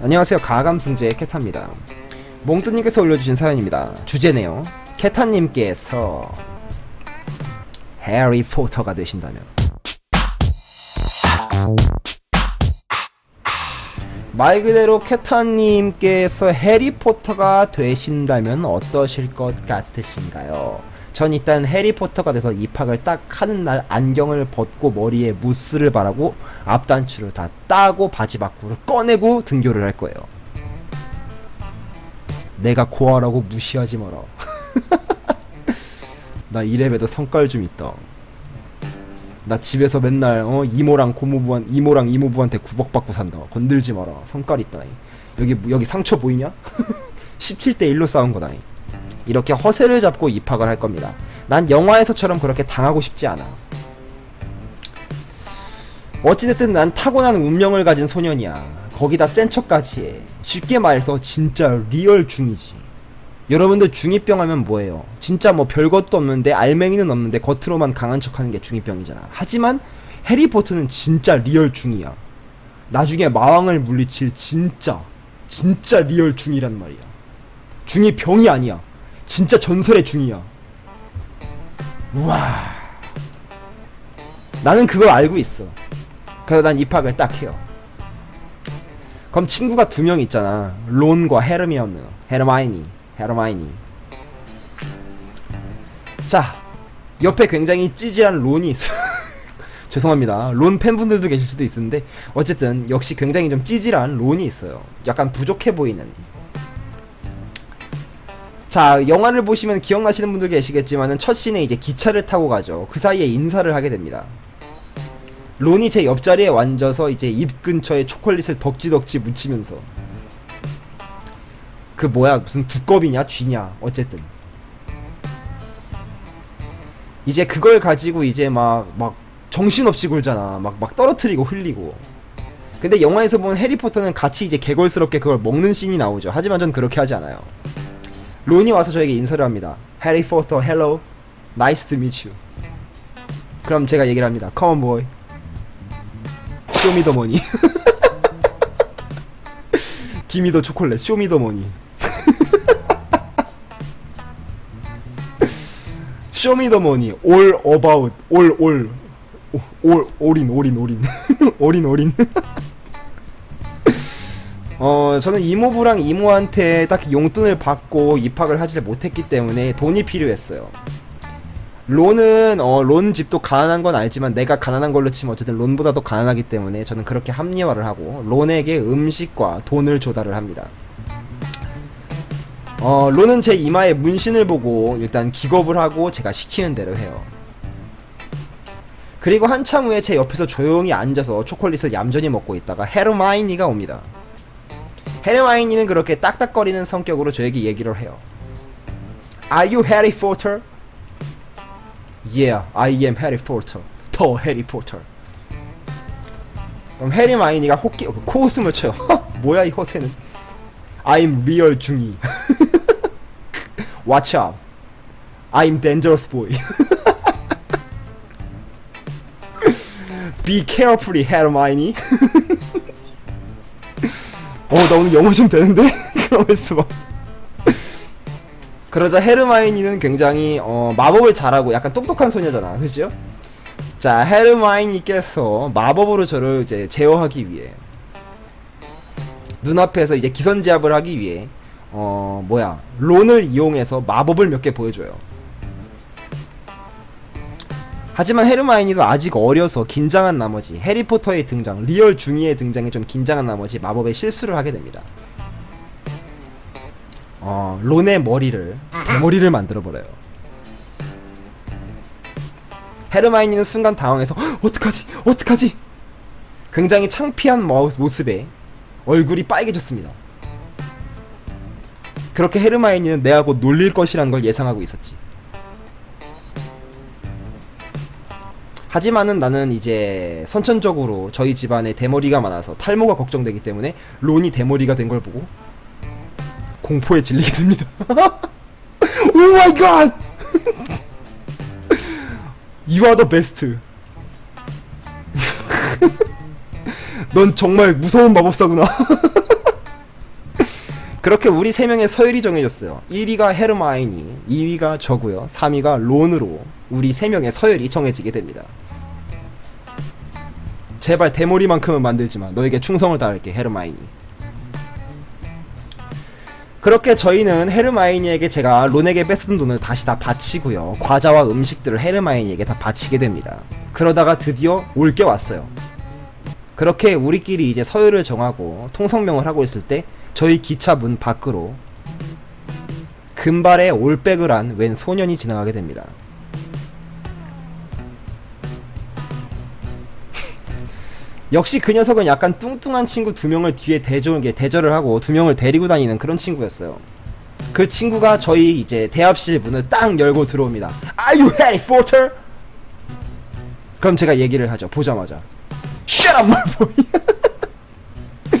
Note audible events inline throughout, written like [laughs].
안녕하세요. 가감승제의 캐타입니다. 몽뚜님께서 올려주신 사연입니다. 주제네요. 캐타님께서 해리 포터가 되신다면. 말 그대로 캐타님께서 해리 포터가 되신다면 어떠실 것 같으신가요? 전 일단 해리포터가 돼서 입학을 딱 하는 날 안경을 벗고 머리에 무스를 바르고 앞단추를 다 따고 바지 밖으로 꺼내고 등교를 할 거예요. 내가 고아라고 무시하지 마라. [laughs] 나 이래봬도 성깔 좀 있다. 나 집에서 맨날 어 이모랑 고모부한 이모랑 이모부한테 구박받고 산다. 건들지 마라. 성깔 있다. 여기 여기 상처 보이냐? [laughs] 17대 1로 싸운 거다. 이렇게 허세를 잡고 입학을 할 겁니다. 난 영화에서처럼 그렇게 당하고 싶지 않아. 어찌됐든 난 타고난 운명을 가진 소년이야. 거기다 센 척까지 해. 쉽게 말해서 진짜 리얼 중이지. 여러분들 중이병 하면 뭐예요? 진짜 뭐 별것도 없는데 알맹이는 없는데 겉으로만 강한 척하는 게 중이병이잖아. 하지만 해리포터는 진짜 리얼 중이야. 나중에 마왕을 물리칠 진짜 진짜 리얼 중이란 말이야. 중이 병이 아니야. 진짜 전설의 중이야. 우와. 나는 그걸 알고 있어. 그래서 난 입학을 딱 해요. 그럼 친구가 두 명 있잖아. 론과 헤르미온느. 헤르마이니. 헤르마이니. 자, 옆에 굉장히 찌질한 론이 있어. [laughs] 죄송합니다. 론 팬분들도 계실 수도 있는데 어쨌든 역시 굉장히 좀 찌질한 론이 있어요. 약간 부족해 보이는. 자, 영화를 보시면 기억나시는 분들 계시겠지만은 첫 씬에 이제 기차를 타고 가죠. 그 사이에 인사를 하게 됩니다. 론이 제 옆자리에 앉아서 이제 입 근처에 초콜릿을 덕지덕지 묻히면서 그 뭐야 무슨 두꺼비냐 쥐냐 어쨌든. 이제 그걸 가지고 이제 막 막 정신없이 굴잖아. 막 막 떨어뜨리고 흘리고. 근데 영화에서 본 해리포터는 같이 이제 개걸스럽게 그걸 먹는 씬이 나오죠. 하지만 전 그렇게 하지 않아요 론이 와서 저에게 인사를 합니다. 해리포터 헬로 나이스 투 미츠 그럼 제가 얘기를 합니다. 컴온 보이 쇼미더머니. [laughs] 기미더 초콜릿 쇼미더머니. [laughs] 쇼미더머니 올 어바웃 올올 올 올인 올인 올인. [laughs] 올인 올인 어 저는 이모부랑 이모한테 딱히 용돈을 받고 입학을 하지를 못했기 때문에 돈이 필요했어요 론은 어, 론 집도 가난한 건 알지만 내가 가난한 걸로 치면 어쨌든 론보다 도 가난하기 때문에 저는 그렇게 합리화를 하고 론에게 음식과 돈을 조달을 합니다. 어, 론은 제 이마에 문신을 보고 일단 기겁을 하고 제가 시키는 대로 해요. 그리고 한참 후에 제 옆에서 조용히 앉아서 초콜릿을 얌전히 먹고 있다가 헤르마이니가 옵니다. 헤르마이니는 그렇게 딱딱거리는 성격으로 저에게 얘기를 해요. Are you Harry Potter? Yeah, I am Harry Potter. 더 해리 포터. 그럼 해리 마이니가 호끼 코웃음을 쳐요. 뭐야 이 허세는? I'm real 중이. Watch out. I'm dangerous boy. Be carefully, Hermione. 어, 나 오늘 영어 좀 되는데? [laughs] 그러면서 막. 그러자 헤르마이니는 굉장히 어, 마법을 잘하고 약간 똑똑한 소녀잖아, 그죠? 자, 헤르마이니께서 마법으로 저를 이제 제어하기 위해 눈앞에서 이제 기선제압을 하기 위해 어 뭐야 론을 이용해서 마법을 몇 개 보여줘요. 하지만 헤르마이니도 아직 어려서 긴장한 나머지 해리포터의 등장, 리얼 중이의 등장에 좀 긴장한 나머지 마법에 실수를 하게 됩니다. 어, 론의 머리를 대머리를 만들어 버려요. 헤르마이니는 순간 당황해서 "헉, 어떡하지? 어떡하지? 굉장히 창피한 모- 모습에 얼굴이 빨개졌습니다. 그렇게 헤르마이니는 내가 곧 놀릴 것이라는 걸 예상하고 있었지. 하지만은 나는 이제 선천적으로 저희 집안에 대머리가 많아서 탈모가 걱정되기 때문에 론이 대머리가 된 걸 보고 공포에 질리게 됩니다. [laughs] 오 마이 갓! [laughs] The best. [laughs] 넌 정말 무서운 마법사구나. 그렇게 우리 세 명의 서열이 정해졌어요. 1위가 헤르마이니, 2위가 저고요. 3위가 론으로 우리 세 명의 서열이 정해지게 됩니다. 제발 대머리만큼은 만들지 마. 너에게 충성을 다할게, 헤르마이니. 그렇게 저희는 헤르마이니에게 제가 론에게 뺏은 돈을 다시 다 바치고요. 과자와 음식들을 헤르마이니에게 다 바치게 됩니다. 그러다가 드디어 올 게 왔어요. 그렇게 우리끼리 이제 서열을 정하고 통성명을 하고 있을 때 저희 기차 문 밖으로 금발에 올백을 한 웬 소년이 지나가게 됩니다. 역시 그 녀석은 약간 뚱뚱한 친구 두 명을 뒤에 대조, 대절을 하고 두 명을 데리고 다니는 그런 친구였어요. 그 친구가 저희 이제 대합실 문을 딱 열고 들어옵니다. Are you Harry Potter? 그럼 제가 얘기를 하죠. 보자마자. Shut up, my boy. [laughs]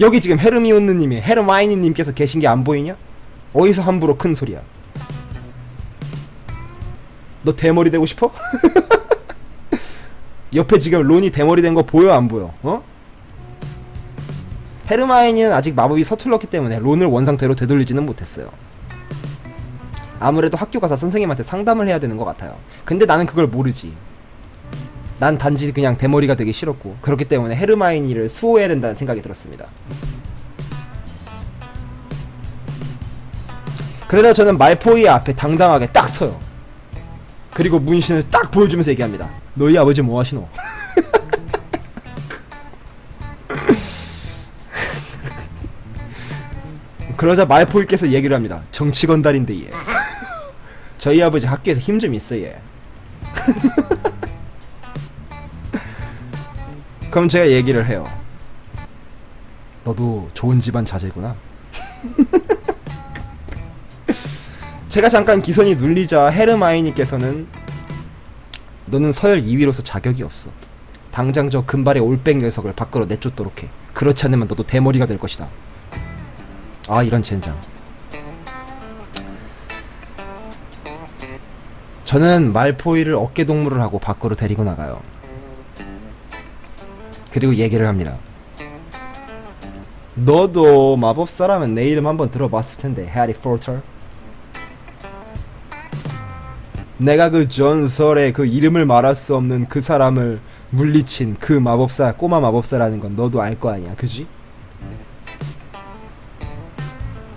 여기 지금 헤르미온느님이 헤르마이니님께서 계신 게 안 보이냐? 어디서 함부로 큰 소리야? 너 대머리 되고 싶어? [laughs] 옆에 지금 론이 대머리 된 거 보여 안 보여? 어? 헤르마이니는 아직 마법이 서툴렀기 때문에 론을 원상태로 되돌리지는 못했어요. 아무래도 학교 가서 선생님한테 상담을 해야 되는 것 같아요. 근데 나는 그걸 모르지. 난 단지 그냥 대머리가 되기 싫었고 그렇기 때문에 헤르마이니를 수호해야 된다는 생각이 들었습니다. 그러다 저는 말포이 앞에 당당하게 딱 서요. 그리고 문신을 딱 보여주면서 얘기합니다. 너희 아버지 뭐 하시노? [laughs] 그러자 말포이께서 얘기를 합니다. 정치 건달인데 얘. 저희 아버지 학교에서 힘 좀 있어 얘. [laughs] 그럼 제가 얘기를 해요. 너도 좋은 집안 자제구나. [laughs] 제가 잠깐 기선이 눌리자 헤르마이니께서는 너는 서열 2위로서 자격이 없어. 당장 저 금발의 올백 녀석을 밖으로 내쫓도록 해. 그렇지 않으면 너도 대머리가 될 것이다. 아 이런 젠장. 저는 말포이를 어깨 동무를 하고 밖으로 데리고 나가요. 그리고 얘기를 합니다. 너도 마법사라면 내 이름 한번 들어봤을 텐데, 해리 포터. 내가 그 전설의 그 이름을 말할 수 없는 그 사람을 물리친 그 마법사, 꼬마 마법사라는 건 너도 알 거 아니야, 그지?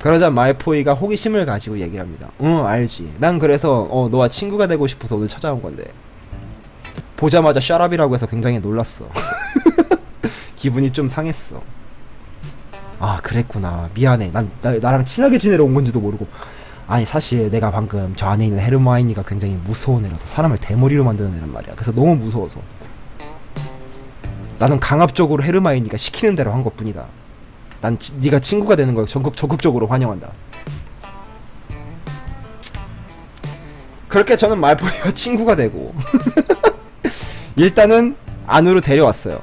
그러자 말포이가 호기심을 가지고 얘기를 합니다. 응, 알지. 난 그래서 어, 너와 친구가 되고 싶어서 오늘 찾아온 건데. 보자마자 샤랍이라고 해서 굉장히 놀랐어. [laughs] 기분이 좀 상했어. 아, 그랬구나. 미안해. 난 나, 나랑 친하게 지내러 온 건지도 모르고. 아니 사실 내가 방금 저 안에 있는 헤르마이니가 굉장히 무서운 애라서 사람을 대머리로 만드는 애란 말이야. 그래서 너무 무서워서. 나는 강압적으로 헤르마이니가 시키는 대로 한 것뿐이다. 난 지, 네가 친구가 되는 걸 적극 적극적으로 환영한다. 그렇게 저는 말포이와 [laughs] 친구가 되고 [laughs] 일단은 안으로 데려왔어요.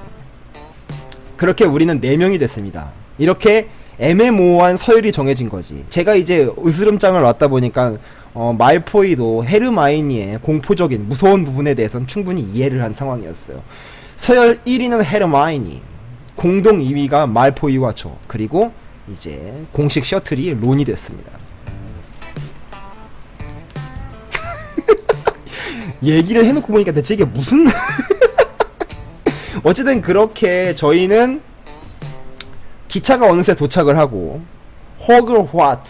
그렇게 우리는 네 명이 됐습니다. 이렇게 애매모호한 서열이 정해진 거지. 제가 이제 으스름장을 왔다 보니까 어, 말포이도 헤르마이니의 공포적인 무서운 부분에 대해서는 충분히 이해를 한 상황이었어요. 서열 1위는 헤르마이니, 공동 2위가 말포이와 저, 그리고 이제 공식 셔틀이 론이 됐습니다. [laughs] 얘기를 해놓고 보니까 대체 이게 무슨 [laughs] 어쨌든 그렇게 저희는 기차가 어느새 도착을 하고 호그와트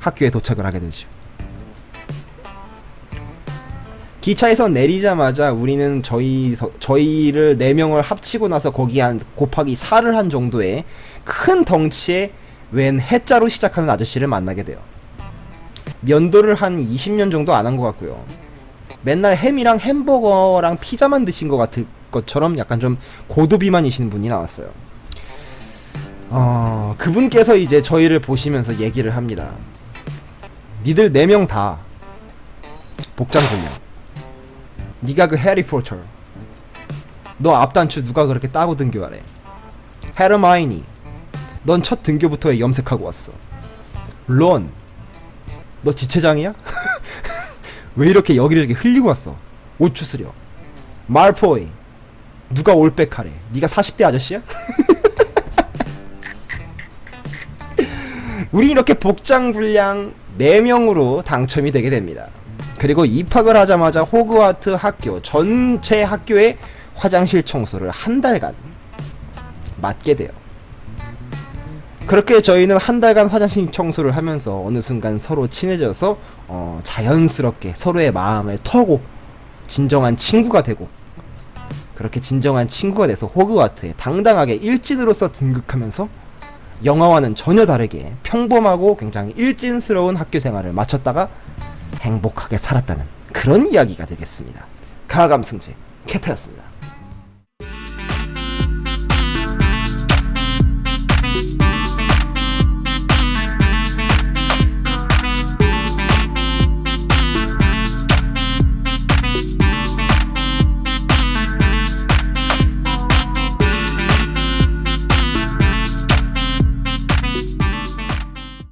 학교에 도착을 하게 되죠. 기차에서 내리자마자 우리는 저희 저희를 네 명을 합치고 나서 거기 한 곱하기 4를 한 정도의 큰 덩치의 웬 해자로 시작하는 아저씨를 만나게 돼요. 면도를 한 20년 정도 안 한 것 같고요. 맨날 햄이랑 햄버거랑 피자만 드신 것 같을 것처럼 약간 좀 고도비만이신 분이 나왔어요. 어, 그분께서 이제 저희를 보시면서 얘기를 합니다. 니들 네 명 다 복장 보냐? 니가 그 해리포터. 너 앞단추 누가 그렇게 따고 등교하래? 헤르마이니. 넌 첫 등교부터 염색하고 왔어. 론. 너 지체장이야? [laughs] 왜 이렇게 여기저기 흘리고 왔어? 옷 추스려. 말포이. 누가 올백하래? 네가 40대 아저씨야? [laughs] 우리 이렇게 복장불량 4명으로 당첨이 되게 됩니다. 그리고 입학을 하자마자 호그와트 학교 전체 학교의 화장실 청소를 한 달간 맡게 돼요. 그렇게 저희는 한 달간 화장실 청소를 하면서 어느 순간 서로 친해져서 어, 자연스럽게 서로의 마음을 털고 진정한 친구가 되고 그렇게 진정한 친구가 돼서 호그와트에 당당하게 일진으로서 등극하면서 영화와는 전혀 다르게 평범하고 굉장히 일진스러운 학교 생활을 마쳤다가 행복하게 살았다는 그런 이야기가 되겠습니다. 가감승제 캐타였습니다.